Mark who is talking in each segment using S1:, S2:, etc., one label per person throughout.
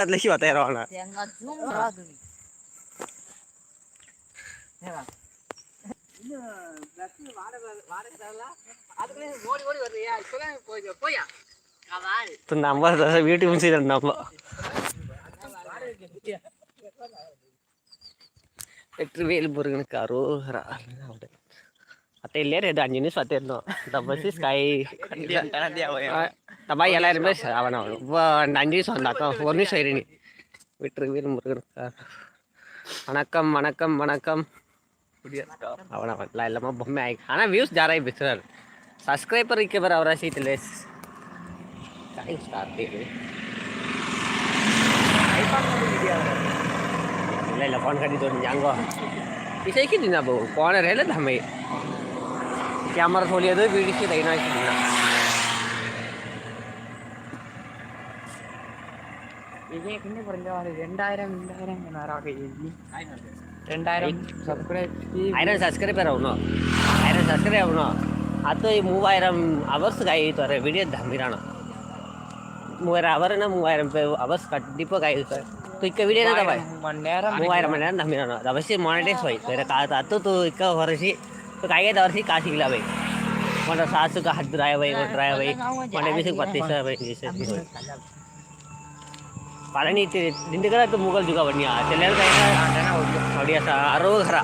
S1: એટલે શું
S2: તૈરવાના நம்பர் வீட்டு முடிச்சு நம்ப வெற்றி வேல் முருகனுக்கு அரோகரா அப்படி டெய்லியர் எடு அஞ்சு நிமிஷம் பத்திருந்தோம் தப்ப ஸ்கை தப்பா எல்லாரும் அவன் அவன் அஞ்சு நிமிஷம் வந்தாக்கோ ஒரு நிமிஷம் இரு நீ விட்டுருக்கு வீர முருகன் வணக்கம் வணக்கம் வணக்கம் அவன் அவன்லாம் இல்லாமல் பொம்மை ஆகி ஆனால் வியூஸ் ஜாராகி பேசுகிறார் சப்ஸ்கிரைபர் இருக்க பேர் அவரா சீட்டு லேஸ் தேங்க்ஸ் கார்த்திக் இல்லை இல்லை ஃபோன் கட்டி தோணுஞ்சாங்கோ இசைக்கு தின்னா போகும் போன ரேல தமிழ் ക്യാമറ
S1: തോലിയത് വീടിച്ച് തൈനാക്കിയില്ല വിജയക്കിന്റെ കുറഞ്ഞ രണ്ടായിരം രണ്ടായിരം കിണറാകെ രണ്ടായിരം സബ്സ്ക്രൈബ്
S2: ആയിരം സബ്സ്ക്രൈബർ ആവണോ ആയിരം സബ്സ്ക്രൈബ് ആവണോ ಅದು ಈ ಮೂವಾಯಿರಂ ಅವರ್ಸ್ ಕಾಯ್ತಾರೆ ವಿಡಿಯೋ ಧಮಿರಾಣ மூவாயிரம் அவர்னா மூவாயிரம் பேர் அவர்ஸ் கண்டிப்பாக காய் தூ இக்க
S1: வீடியோ தான்
S2: மூவாயிரம் மணி நேரம் தம்பிடணும் அவசியம் மானிட்டைஸ் போய் வேறு காத்து அத்து தூ இக்க குறைச்சி काय काय वर्षी का शिकला बाई कोणा सासू का हात राय बाई कोण राय बाई कोणा विषय पत्तीस बाई पालनी ते दिंडगला तो मुघल जुगा बनिया त्याला काय थोडी असा आरो घरा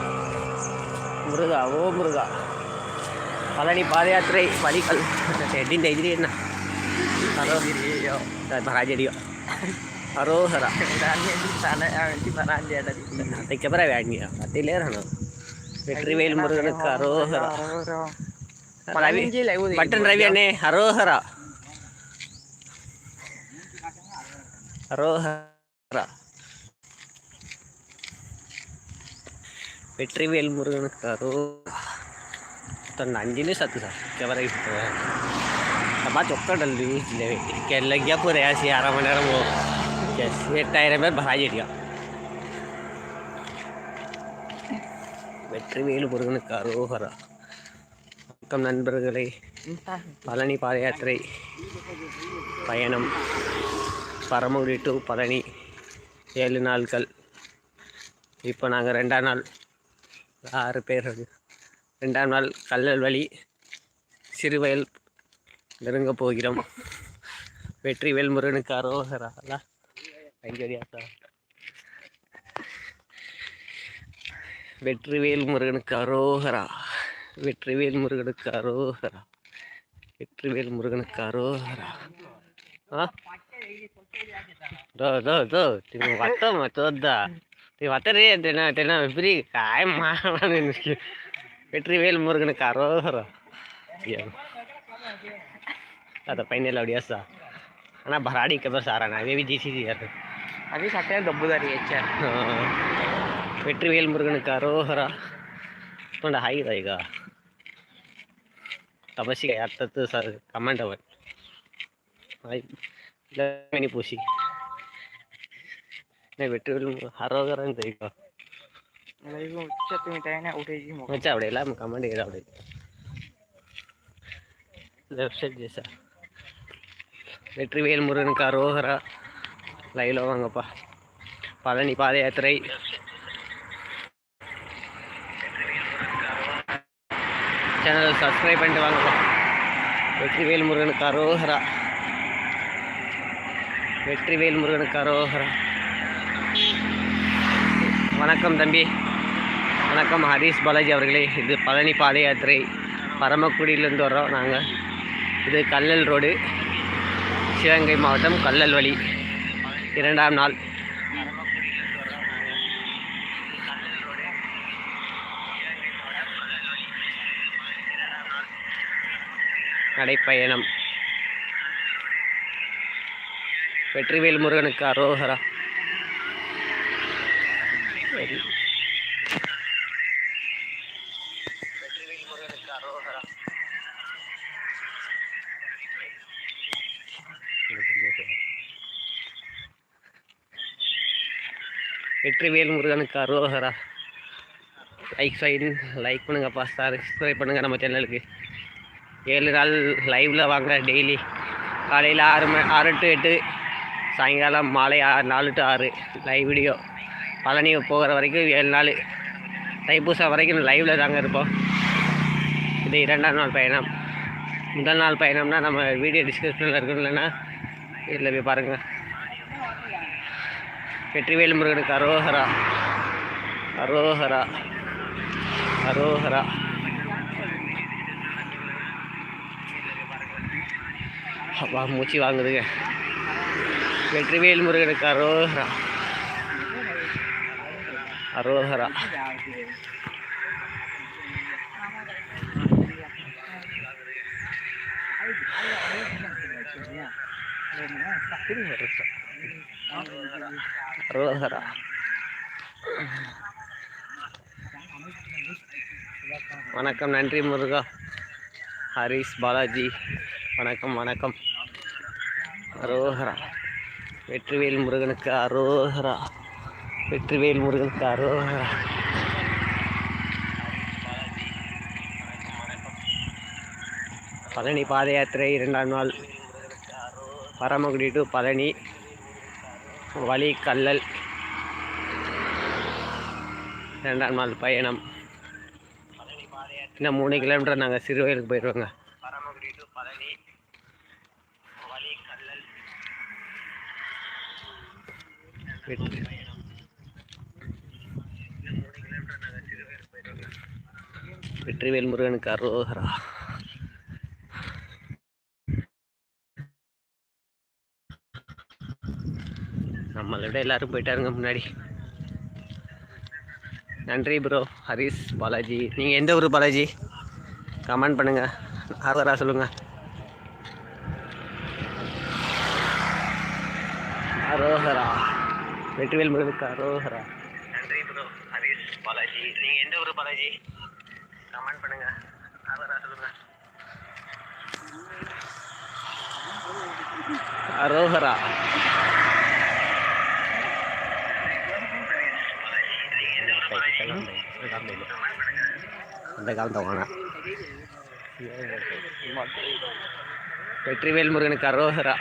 S2: मृगा ओ मृगा पालनी पादयात्रे पालिकल दिंड इद्री வெற்றிவேல் முருகனுக்கு அரோகரா ரவி மட்டன் ரவி அண்ணே அரோகரா அரோகரா வெற்றிவேல் முருகனுக்கு அரோகரா ತನ್ನ ಅಂಜಿನೇ ಸತ್ತು ಸರ್ ಕೆವರಾಗಿ ಸಿಗ್ತವೆ ಅಮ್ಮ ಚೊಕ್ಕಡಲ್ಲಿ ಇಲ್ಲವೇ ಕೆಲ್ಲ ಗ್ಯಾಪು ರೇಸಿ ಆರಾಮ ಆರಾಮ ಎಸ್ ಎಟ್ಟಾಯಿರ ಮೇಲೆ ಭಾಳ ಇಡಿಯೋ வெற்றிவேலு முருகனுக்கு அரோகரா. வணக்கம் நண்பர்களே. பழனி பாத யாத்திரை பயணம். பரமக்குடி டு பழனி ஏழு நாட்கள் இப்போ நாங்கள் ரெண்டாம் நாள். ஆறு பேர் ரெண்டாம் நாள் கல்லல் வழி சிறுவயல் நெருங்க போகிறோம். வெற்றி வேல்முருகனுக்கு அரோகரா. ஐங்கரியாத்தா வெற்றிவேல் முருகனுக்கு அரோகரா. வெற்றிவேல் முருகனுக்கு அரோகரா. வெற்றிவேல் முருகனுக்கு அரோகரா. வத்தம் வத்தோதா வத்தரே தென தென எப்படி காயமான வெற்றிவேல் முருகனுக்கு
S1: அரோகரா. அதை பையனில் அப்படியா
S2: சார் ஆனால் பராடி கபர் சாரா நான் அதே விஜய் சீரியார் அதே சட்டையாக தப்புதாரி ஏச்சா வெற்றிவேல் முருகனுக்கு அரோகரா. தோண்ட ஹாய் ராய்கா தபசி அர்த்தத்து சார் கமெண்ட் அவர்
S1: ஹாய். மணி பூசி. வெற்றிவேல் அரோகரான்னு தெரியுமா?
S2: மச்சா அப்படியே கமெண்ட் கேடா அப்படியே. Left side ஜெசா. வெற்றிவேல் முருகனுக்கு அரோகரா. லைவில் வாங்கப்பா. பழனி பாத யாத்திரை சேனல் சப்ஸ்கிரைப் பண்ணிட்டு வாங்கப்பா வெற்றிவேல் முருகனுக்கு அரோகரா. வெற்றிவேல் முருகனுக்கு அரோகரா. வணக்கம் தம்பி. வணக்கம் ஹரிஷ் பாலாஜி அவர்களே. இது பழனி பாத யாத்திரை. பரமக்குடியிலேருந்து வர்றோம் நாங்கள் இது கல்லல் ரோடு. சிவகங்கை மாவட்டம் கல்லல் வழி. இரண்டாம் நாள். நடைப்பயணம். வெற்றிவேல் முருகனுக்கு அரோகரா. வெற்றிவேல் முருகனுக்கு அரோகரா. லைக் சைன் லைக் பண்ணுங்கப்பா. சப்ஸ்கிரைப் பண்ணுங்க நம்ம சேனலுக்கு ஏழு நாள் லைவில் வாங்க டெய்லி காலையில் ஆறு மணி ஆறு டு எட்டு சாயங்காலம் மாலை ஆறு நாலு டு ஆறு லைவ் வீடியோ பழனி போகிற வரைக்கும் ஏழு நாள். தைப்பூசம் வரைக்கும் லைவில் தாங்க இருப்போம். இது இரண்டாம் நாள் பயணம். முதல் நாள் பயணம்னா நம்ம வீடியோ டிஸ்கிரிப்ஷனில் இருக்கும் இல்லைன்னா இதில் போய் பாருங்கள் வெற்றிவேல் முருகனுக்கு அரோஹரா. அரோஹரா. அரோஹரா. அப்பா மூச்சு வாங்குதுங்க. வெற்றிவேல் முருகனுக்கு அரோஹரா அரோகரா. அரோகரா. வணக்கம் நன்றி முருகா. ஹரிஷ் பாலாஜி. வணக்கம் வணக்கம். அரோஹரா. வெற்றிவேல் முருகனுக்கு அரோஹரா. வெற்றிவேல் முருகனுக்கு அரோஹரா. பழனி பாத யாத்திரை இரண்டாம் நாள். பரமக்குடி டு பழனி. வழி கல்லல். இரண்டாம் நாள் பயணம். இன்னும் மூணு கிலோமீட்டர் நாங்கள் சிறுவயலுக்கு போயிடுவோங்க பரமக்குடி டு பழனி வழி கல்லல் வெற்றி வெற்றிவேல் முருகனுக்கு அரோகரா. நம்மளை விட எல்லாரும் போயிட்டாருங்க முன்னாடி. நன்றி ப்ரோ ஹரிஷ் பாலாஜி. நீங்கள் எந்த ஊர் பாலாஜி? கமெண்ட் பண்ணுங்கள் ஆர்வரா சொல்லுங்கள் அரோஹரா வெற்றிவேல் முருகனுக்கு அரோஹரா நன்றி ப்ரோ ஹரிஷ் பாலாஜி. நீங்கள் எந்த ஊர் பாலாஜி? கமெண்ட் பண்ணுங்கள் ஆர்வரா சொல்லுங்கள் அரோஹரா அந்த காலத்தை வாங்க வெற்றிவேல் முருகனுக்கு அரோஹரா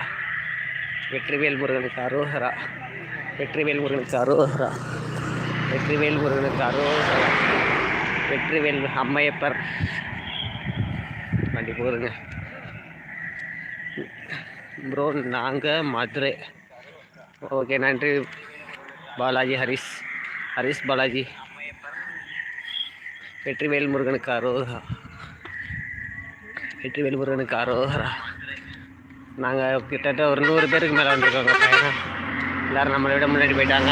S2: வெற்றிவேல் முருகனுக்கு அரோஹரா வெற்றிவேல் முருகனுக்கு அரோஹரா வெற்றிவேல் முருகனுக்கு அரோஹரா வெற்றிவேல் அம்மையப்பர். வண்டி போடுங்க. ப்ரோ நாங்கள் மதுரை. ஓகே நன்றி. பாலாஜி ஹரிஷ். ஹரிஷ் பாலாஜி. வெற்றிவேல் முருகனுக்கு அரோகரா. வெற்றிவேல் முருகனுக்கு அரோகரா. நாங்கள் கிட்டத்தட்ட ஒரு நூறு பேருக்கு மேலே வந்திருக்கோங்க பயணம் எல்லோரும் நம்மளை விட முன்னாடி போயிட்டாங்க.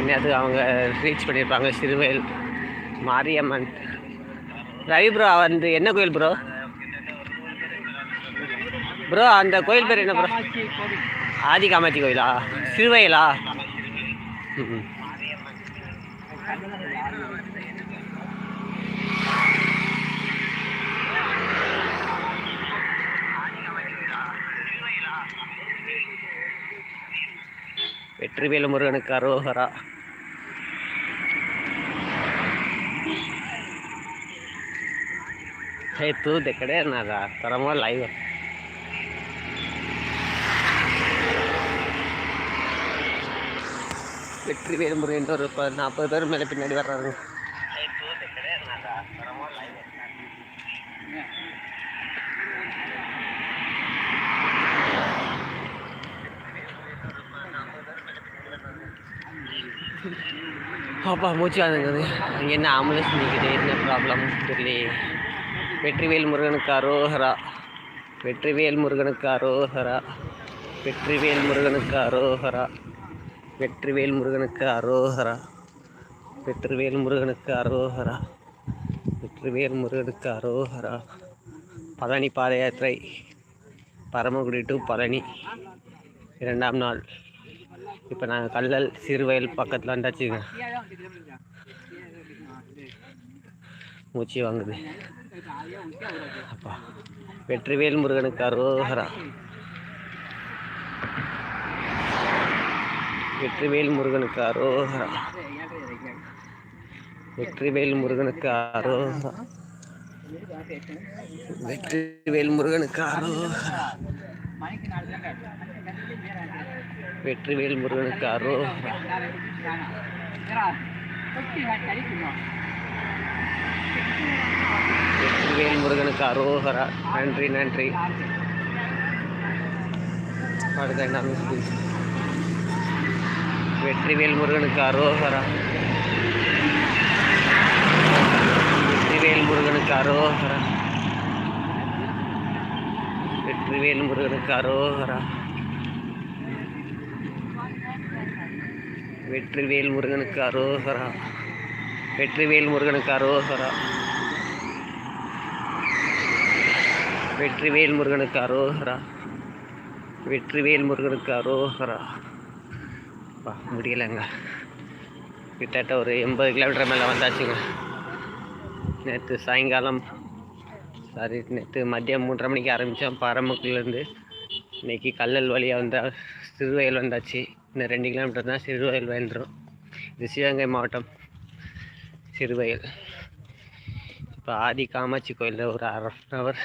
S2: இன்னத்துக்கு அவங்க ரீச் பண்ணியிருப்பாங்க சிறுவேல் மாரியம்மன். ரவி ப்ரோ வந்து என்ன கோயில் ப்ரோ ப்ரோ அந்த கோயில் பேர் என்ன ப்ரோ ஆதி காமாட்சி கோயிலா? சிறுவையிலா? ம் வெற்றிவேலு முருகனுக்கு அரோகரா ಹೇ ತೂ ದೆ ಕಡೆ ನಾದ ತರಮ ಲೈವ್ வெற்றி வேலுமுருகன் ஒரு ப- நாற்பது பேர் மேலே பின்னாடி வர்றாருங்க அப்பா மூச்சு வாங்குது. அங்கே என்ன ஆம்புலன்ஸ் நிற்கிது என்ன ப்ராப்ளம் தெரியலையே. வெற்றிவேல் முருகனுக்கு அரோஹரா வெற்றிவேல் முருகனுக்கு அரோஹரா வெற்றிவேல் முருகனுக்கு அரோஹரா வெற்றிவேல் முருகனுக்கு அரோஹரா வெற்றிவேல் முருகனுக்கு அரோஹரா வெற்றிவேல் முருகனுக்கு அரோஹரா பழனி பாத யாத்திரை பரமக்குடி டு பழனி. இரண்டாம் நாள். இப்போ நாங்கள் கல்லல் சிறுவயல் பக்கத்தில் வந்தாச்சுங்க. மூச்சு வாங்குது. அப்பா வெற்றிவேல் முருகனுக்கு அரோகரா. வெற்றிவேல் முருகனுக்கு அரோகரா. வெற்றிவேல் முருகனுக்கு அரோகரா. வெற்றிவேல் முருகனுக்கு அரோகரா. வெற்றிவேல் முருகனுக்கு அரோகரா வெற்றிவேல் முருகனுக்கு அரோகரா. நன்றி நன்றி. அடுத்த என்ன? வெற்றிவேல் முருகனுக்கு அரோகரா. வெற்றிவேல் முருகனுக்கு அரோகரா. வெற்றிவேல் முருகனுக்கு அரோகரா. வெற்றிவேல் முருகனுக்கு அரோகரா. வெற்றிவேல் முருகனுக்கு அரோகரா. வெற்றிவேல் முருகனுக்கு அரோகரா. வெற்றிவேல் முருகனுக்கு அரோகரா. பா முடியலைங்க. கிட்டத்தட்ட ஒரு எண்பது கிலோமீட்டர் மேலே வந்தாச்சுங்க. நேற்று சாயங்காலம் சாரி நேற்று மதியம் மூன்றரை மணிக்கு ஆரம்பித்தோம் பாரமுக்குலேருந்து இன்னைக்கு கல்லல் வழியாக வந்தால் சிறுவயல் வந்தாச்சு. இன்னும் ரெண்டு கிலோமீட்டர் தான் சிறுவயல் வந்துடும் இது சிவகங்கை மாவட்டம் சிறுவயல் இப்போ ஆதி காமாட்சி கோயிலில் ஒரு அரை ஹவர்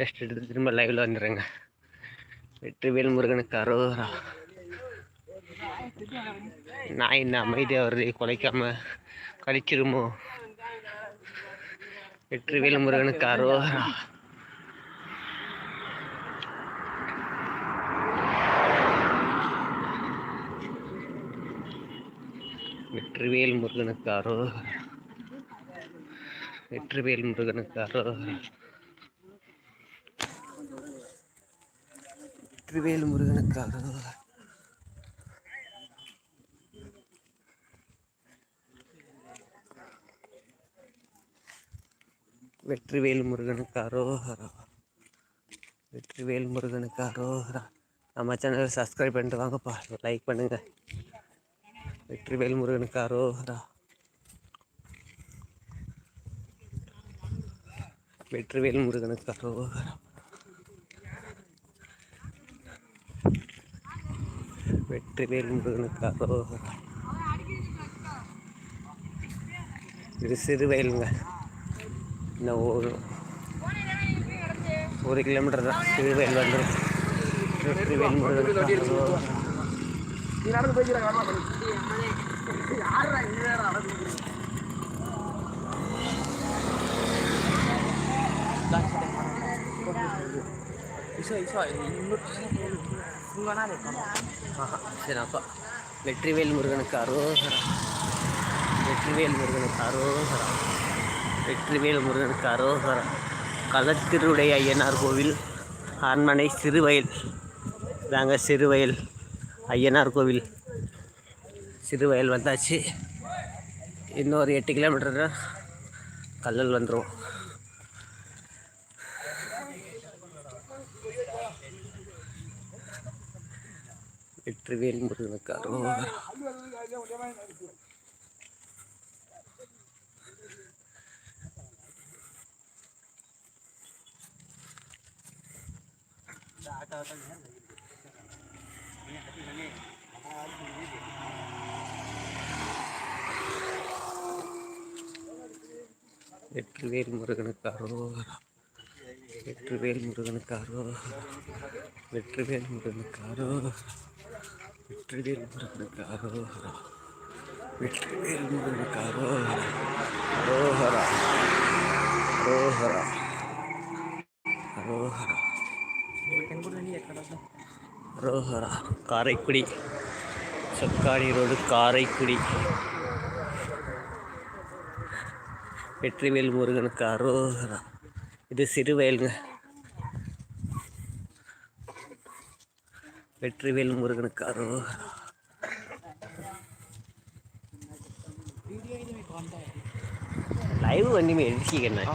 S2: ரெஸ்ட் எடுத்து திரும்ப லைவில் வந்துடுறேங்க. வெற்றிவேல் முருகனுக்கு அரோகரா. நாய் என்ன அமைதியாக வருது குலைக்காமல் கழிச்சிருமோ? வெற்றிவேல் முருகனுக்கு அரோகரா. வெற்றிவேல் முருகனுக்கு அரோகரா. வெற்றிவேல் முருகனுக்கு அரோகரா. வெற்றிவேல் முருகனுக்கு அரோகரா. வெற்றிவேல் முருகனுக்கு அரோஹரா வெற்றிவேல் முருகனுக்கு அரோஹரா நம்ம சேனலை சப்ஸ்கிரைப் பண்ணிட்டு வாங்கப்பா. லைக் பண்ணுங்க. வெற்றிவேல் முருகனுக்கு அரோஹரா வெற்றிவேல் முருகனுக்கு அரோகரா. வெற்றிவேல் முருகனுக்கு அரோகரா. இது சிறுவயலுங்க இன்னும் ஒரு ஒரு கிலோமீட்டர் தான். திருவேல் வந்துடும்
S1: திருவேல்
S2: சரி அப்பா. வெற்றிவேல் முருகனுக்கு அரோகரா. வெற்றிவேல் முருகனுக்கு அரோகரா. வெற்றிவேல் முருகனுக்கு அரோகரா களத்திருடைய ஐயனார் கோவில் அரண்மனை சிறுவயல். தாங்க சிறுவயல் ஐயனார் கோவில். சிறுவயல் வந்தாச்சு. இன்னொரு எட்டு கிலோமீட்டர் கல்லல் வந்துடும் வெற்றிவேல் முருகனுக்கு அரோகரா வெற்றிவேல் முருகனுக்கு அரோகரா வெற்றிவேல் முருகனுக்கு அரோகரா வெற்றிவேல் முருகனுக்கு அரோகரா வெற்றிவேல் முருகனுக்கு அரோகரா வெற்றிவேல் முருகனுக்கு அரோகரா அரோகரா அரோகரா அரோகரா ரோஹரா காரைக்குடி. சக்காடி ரோடு காரைக்குடி. வெற்றிவேல் முருகனுக்கு அரோகரா இது சிறுவயலுங்க. வெற்றிவேல் முருகனுக்கு அரோகரா லைவ் అన్నీ మీరు ఎడిట్ చేయగలను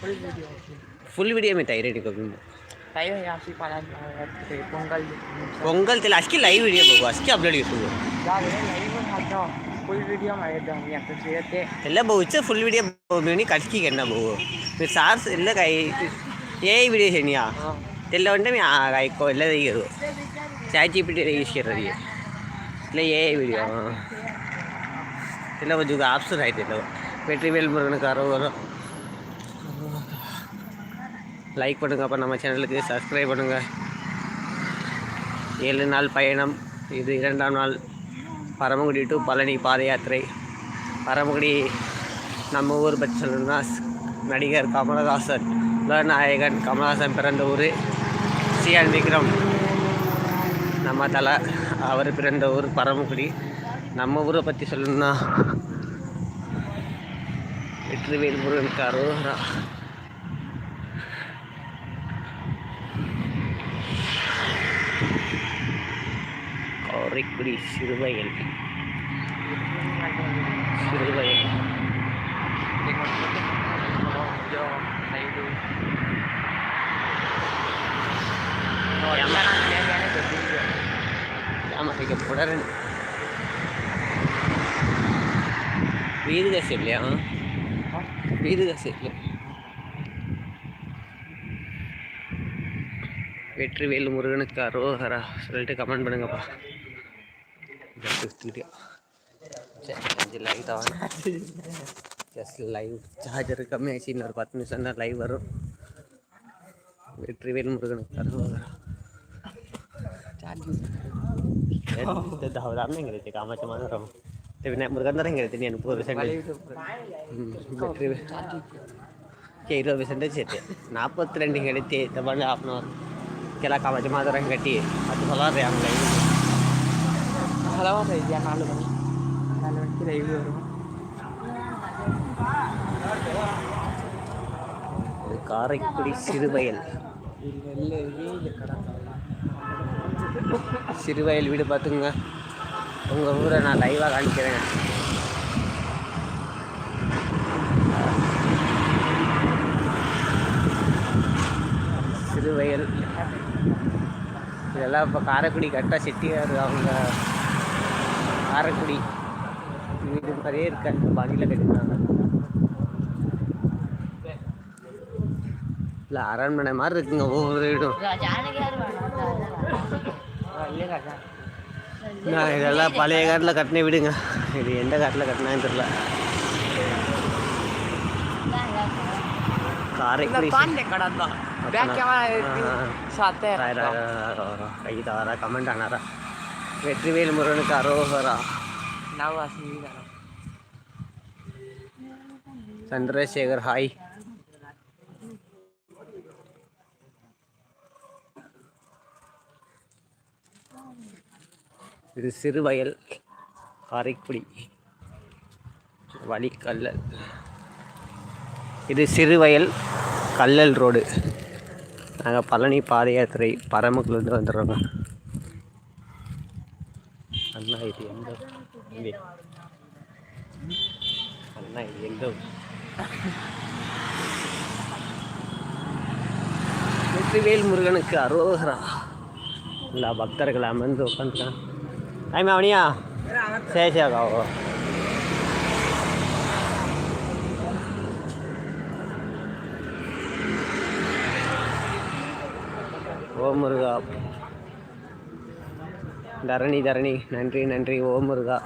S2: ஃபுல் వీడియో ఫుల్
S1: వీడియో మీరు वीडियो
S2: में टायरेड कभी
S1: टाइम है आपकी पालन पोंगल
S2: पोंगल तेल आज की लाइव वीडियो बघू आज की अपलोड करतो
S1: लाईव्ह माझा फुल व्हिडिओ माझ्या मी आता ते
S2: ಎಲ್ಲ ಬಹುಚ ಫುಲ್ ವಿಡಿಯೋ ಮಿನಿ ಕಟ್ಕಿ ಕೆನ್ನ ಬಹು మీరు సార్స్ ಎಲ್ಲ ಕೈ ఏ వీడియో చేయనియా తెల్ల ఉంటే మీ ఎక్కువ ಎಲ್ಲ దిగదు చాట్ జీపీటీ యూస్ అది ಇಲ್ಲ ఏ వీడియో తెల్ల కొంచెం ఆప్షన్ అయితే తెల్ల వెట్రివేల్ మురుగన కారు லைக் பண்ணுங்கள் அப்போ நம்ம சேனலுக்கு சப்ஸ்கிரைப் பண்ணுங்கள் ஏழு நாள் பயணம் இது இரண்டாம் நாள். பரமக்குடி டு பழனி பாத யாத்திரை. பரமக்குடி நம்ம ஊர் பற்றி சொல்லணும்னா நடிகர் கமலஹாசன் நாயகன் கமலஹாசன் பிறந்த ஊர். சியான் விக்ரம் நம்ம தலை அவர் பிறந்த ஊர் பரமக்குடி நம்ம ஊரை பற்றி சொல்லணும்னா வெற்றிவேல் முருகன் கரோரா. காரைக்குடி சிறுவயல். சிறுவயல். ஆமாம் இங்கே புடரன். வீதுக இல்லையா வீதுக வெற்றிவேல் முருகனுக்கு அரோகரா. சொல்லிட்டு கமெண்ட் பண்ணுங்கப்பா. ಜಸ್ಟ್ ಲೈವ್ ತಗೋಣ ಜಸ್ಟ್ ಲೈವ್ ಚಾರ್ಜರ್ ಕಮ್ಮಿ ಆಯ್ತು ಇನ್ನೊಂದು ಹತ್ತು ನಿಮಿಷ ಲೈವ್ ಬರು ಬಿಟ್ರಿ ವೇಲ್ ಮುರುಗನ್ ಧಾವಧಾಮ ಹೆಂಗಿರುತ್ತೆ ಕಾಮಾಚ ಮಾನರಮ್ಮ ವಿನಾಯಕ ಮುರುಗಂದ್ರ ಹೆಂಗಿರುತ್ತೆ ನೀನು ಬಿಟ್ರಿ ಕೆ ಇರೋ ಪರ್ಸೆಂಟೇಜ್ ಐತೆ ನಾಲ್ವತ್ತು ರೆಂಡಿಗೆ ಹೇಳಿತಿ ತಗೊಂಡು ಹಾಫ್ ಅನ್ ಅವರ್ ಕೆಲ ಕಾಮಾಚ ಮಾದರ ಹಂಗೆ ಕಟ್ಟಿ ಅದು ಸಲ ರೀ ಹಂಗೆ கெலா காமாட்சி
S1: நாலு மணி நாலு மணிக்கு லைவ் வரும்
S2: காரைக்குடி சிறுவயல் சிறுவயல் வீடு பார்த்துங்க உங்கள் ஊரை நான் லைவாக காமிக்கிறேன் சிறுவயல் இதெல்லாம் இப்போ காரைக்குடி கரெக்டாக செட்டியார் அவங்க காரைக்குடி. வீடு மாதிரியே இருக்க அந்த பாணியில் கட்டிருக்காங்க இல்லை அரண்மனை மாதிரி இருக்குங்க ஒவ்வொரு வீடும். நான் இதெல்லாம் பழைய காட்டில் கட்டின வீடுங்க. இது எந்த காட்டில் கட்டினான்னு தெரியல. காரைக்குடி.
S1: பாண்டிய கடை தான்.
S2: கமெண்ட் ஆனாரா? வெற்றிவேல் முருகனுக்கு அரோகரா. சந்திரசேகர் ஹாய் இது சிறுவயல் காரைக்குடி வழிக்கல்லல். இது சிறுவயல் கல்லல் ரோடு. நாங்கள் பழனி பாத யாத்திரை பரமக்குலேருந்து வந்துடுறோங்க. அண்ணா இது எந்த இங்கே. அண்ணா இது எந்த ஊர்? வெற்றிவேல் முருகனுக்கு அரோகரா எல்லா பக்தர்கள் அமர்ந்து உட்காந்துருக்காங்க ஆமா அவனியா சேஷாகாவோ ஓ முருகா தரணி தரணி. நன்றி நன்றி. ஓ முருகா.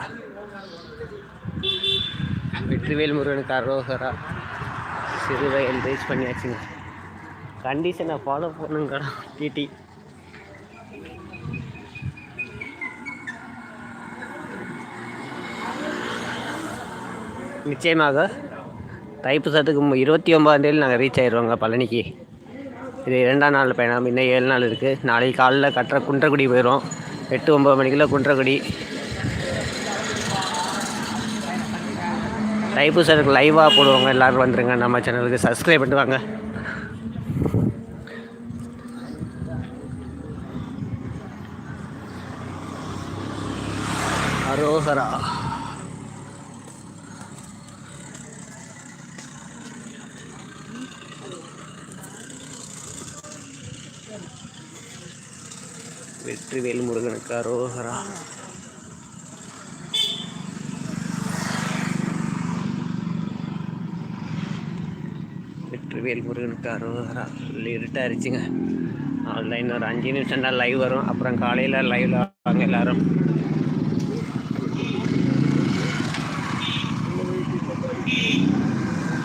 S2: வெற்றிவேல் முருகனுக்கு அரோகரா. சிறுவயல் ரீச் பண்ணியாச்சுங்க. கண்டிஷனை ஃபாலோ பண்ணுங்கடா டிடி நிச்சயமாக தைப்பூசத்துக்கு இருபத்தி ஒம்பதாந்தேதி நாங்கள் ரீச் ஆயிடுவோங்க பழனிக்கு. இது இரண்டாம் நாள் பயணம் இன்னும் ஏழு நாள் இருக்குது நாளைக்கு காலையில் கட்டுற குன்றக்குடி போயிடும் எட்டு ஒம்பது மணிக்கெல்லாம் குன்றக்குடி. தைப்பூசத்துக்கு லைவாக போடுவாங்க. எல்லோரும் வந்துடுங்க நம்ம சேனலுக்கு சப்ஸ்கிரைப் பண்ணிட்டு வாங்க. அரோகரா. வெற்றிவேல் முருகனுக்கு அரோகரா வெற்றிவேல் முருகனுக்கு அரோகரா சொல்லி இருட்டாயிருச்சுங்க ஆன்லைன் ஒரு அஞ்சு நிமிஷம் தான் லைவ் வரும் அப்புறம் காலையில் லைவில் வாங்க எல்லாரும்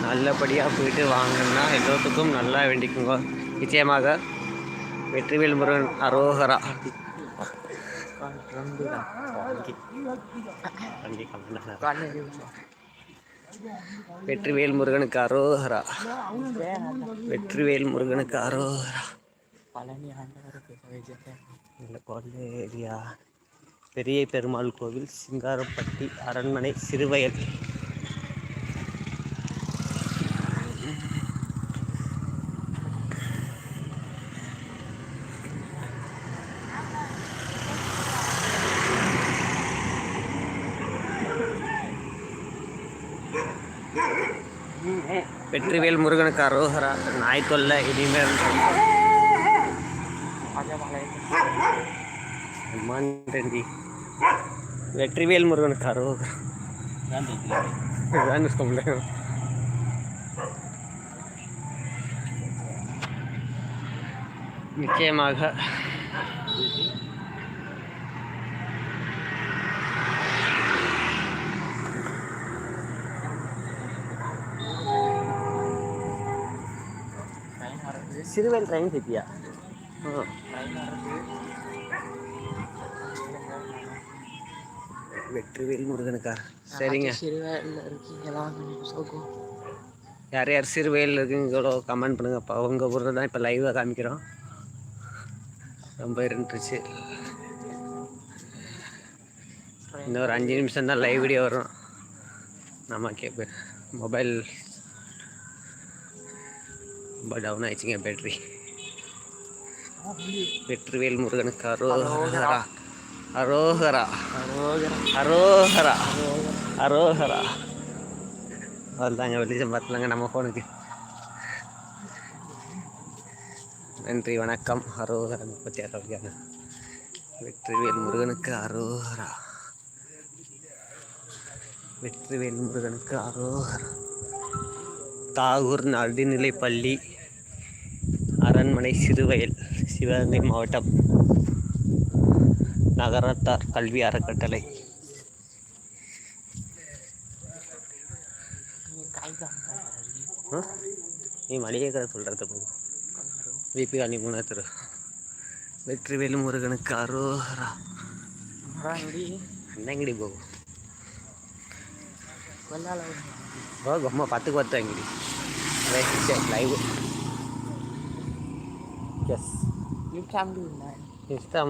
S2: நல்லபடியாக போயிட்டு வாங்கினா எல்லாத்துக்கும் நல்லா வேண்டிக்குங்க நிச்சயமாக வெற்றிவேல் முருகன் அரோகரா வெற்றிவேல் முருகனுக்கு அரோஹரா வெற்றிவேல் முருகனுக்கு அரோஹரா
S1: பழனி ஆண்டவருக்கு வைத்திருக்கேன்
S2: இந்த பெரிய பெருமாள் கோவில் சிங்காரப்பட்டி அரண்மனை சிறுவயல். வெற்றிவேல் முருகனுக்கு அரோகரா. நாய் தொல்லை இனிமேல்
S1: அஜமலை
S2: வெற்றிவேல் முருகனுக்கு அரோகரா. தான் இருக்க முடியும் நிச்சயமாக சிறுவேல் ட்ரெயின் சிட்டியா? வெற்றிவேல் முருகனுக்கா சரிங்க.
S1: சிறுவேல இருக்கீங்களா? சோகம்
S2: யார் யார் சிறுவேல் இருக்குங்களோ கமெண்ட் பண்ணுங்க. இப்போ உங்கள் ஊரில் தான் இப்போ லைவாக காமிக்கிறோம். ரொம்ப இருந்துச்சு. இன்னும் ஒரு அஞ்சு நிமிஷம் தான் லைவ் வீடியோ வரும் நமக்கு மொபைல் ரொம்ப டவுன் ஆயிடுச்சுங்க பேட்ரி. வெற்றிவேல் முருகனுக்கு அரோகரா.
S1: அரோகரம்
S2: அரோகரா. அரோகரா. அவ்வளோதாங்க வெளிச்சம் பார்த்துலாங்க நம்ம ஃபோனுக்கு நன்றி வணக்கம். அரோகரா முப்பத்தி ஆறு வெற்றிவேல் முருகனுக்கு அரோகரா. வெற்றிவேல் முருகனுக்கு அரோகரா. தாகூர் நடுநிலை பள்ளி அரண்மனை சிறுவயல் சிவகங்கை மாவட்டம். நகரத்தார் கல்வி அறக்கட்டளை. நீ மளிகை கடை சொல்கிறத போகும் விபி அணி மூணாத்திரு வெற்றிவேலு முருகனுக்கு அரோரா
S1: மறாங்கடி
S2: அண்ணங்கிடி போகும்
S1: கொல்லால
S2: போகும் பத்துக்கு பத்து அங்கிடி live Yes.
S1: You can do You
S2: He's the